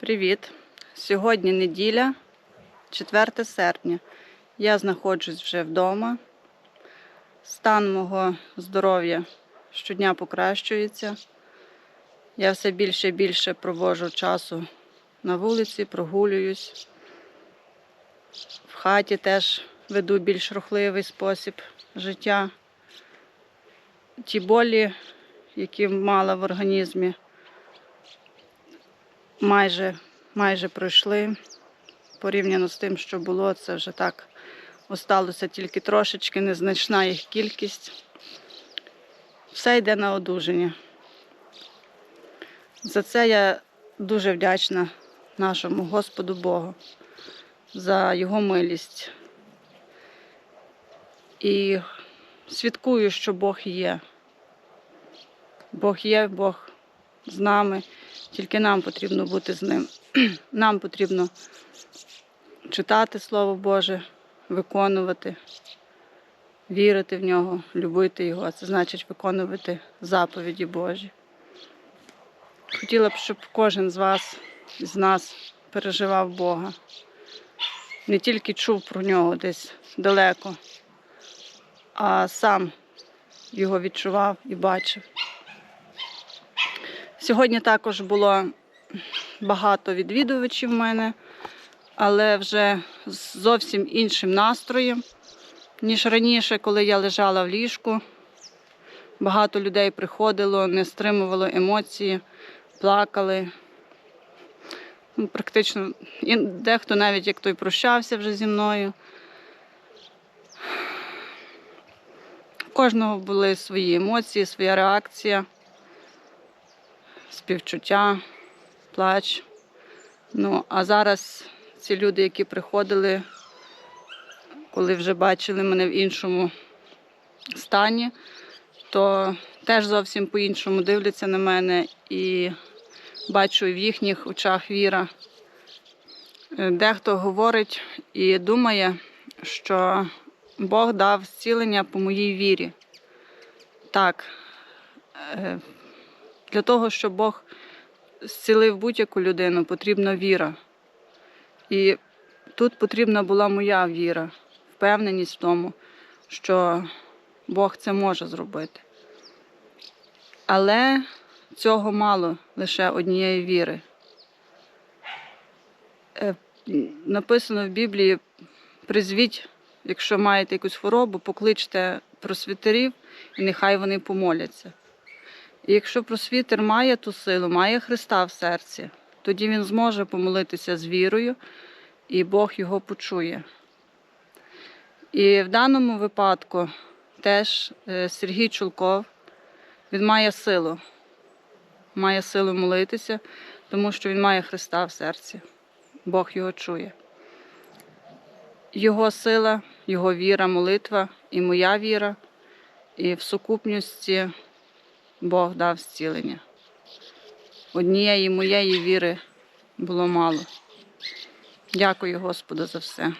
Привіт! Сьогодні неділя, 4 серпня. Я знаходжусь вже вдома. Стан мого здоров'я щодня покращується. Я все більше і більше проводжу часу на вулиці, прогулююсь. В хаті теж веду більш рухливий спосіб життя. Ті болі, які мала в організмі, майже, майже пройшли. Порівняно з тим, що було, це вже так осталося тільки трошечки, незначна їх кількість. Все йде на одужання. За це я дуже вдячна нашому Господу Богу за його милість. І свідкую, що Бог є. Бог є, Бог з нами, тільки нам потрібно бути з ним. Нам потрібно читати Слово Боже, виконувати, вірити в нього, любити його, а це значить виконувати заповіді Божі. Хотіла б, щоб кожен з вас, з нас переживав Бога. Не тільки чув про нього десь далеко, а сам його відчував і бачив. Сьогодні також було багато відвідувачів в мене, але вже з зовсім іншим настроєм, ніж раніше, коли я лежала в ліжку. Багато людей приходило, не стримувало емоції, плакали. Ну, Практично дехто навіть як той прощався вже зі мною. У кожного були свої емоції, своя реакція, співчуття, плач. Ну, а зараз ці люди, які приходили, коли вже бачили мене в іншому стані, то теж зовсім по-іншому дивляться на мене і бачу в їхніх очах віра. Е, Дехто говорить і думає, що Бог дав зцілення по моїй вірі. Так, е, для того, щоб Бог зцілив будь-яку людину, потрібна віра. І тут потрібна була моя віра, впевненість в тому, що Бог це може зробити. Але цього мало лише однієї віри. Е, Написано в Біблії: призвіть, якщо маєте якусь хворобу, покличте просвітерів, і нехай вони помоляться. І якщо просвітер має ту силу, має Христа в серці, тоді він зможе помолитися з вірою, і Бог його почує. І в даному випадку теж е, Сергій Чулков, він має силу, має силу молитися, тому що він має Христа в серці. Бог його чує. Його сила, його віра, молитва і моя віра, і в сукупності Бог дав зцілення. Однієї моєї віри було мало. Дякую Господу за все.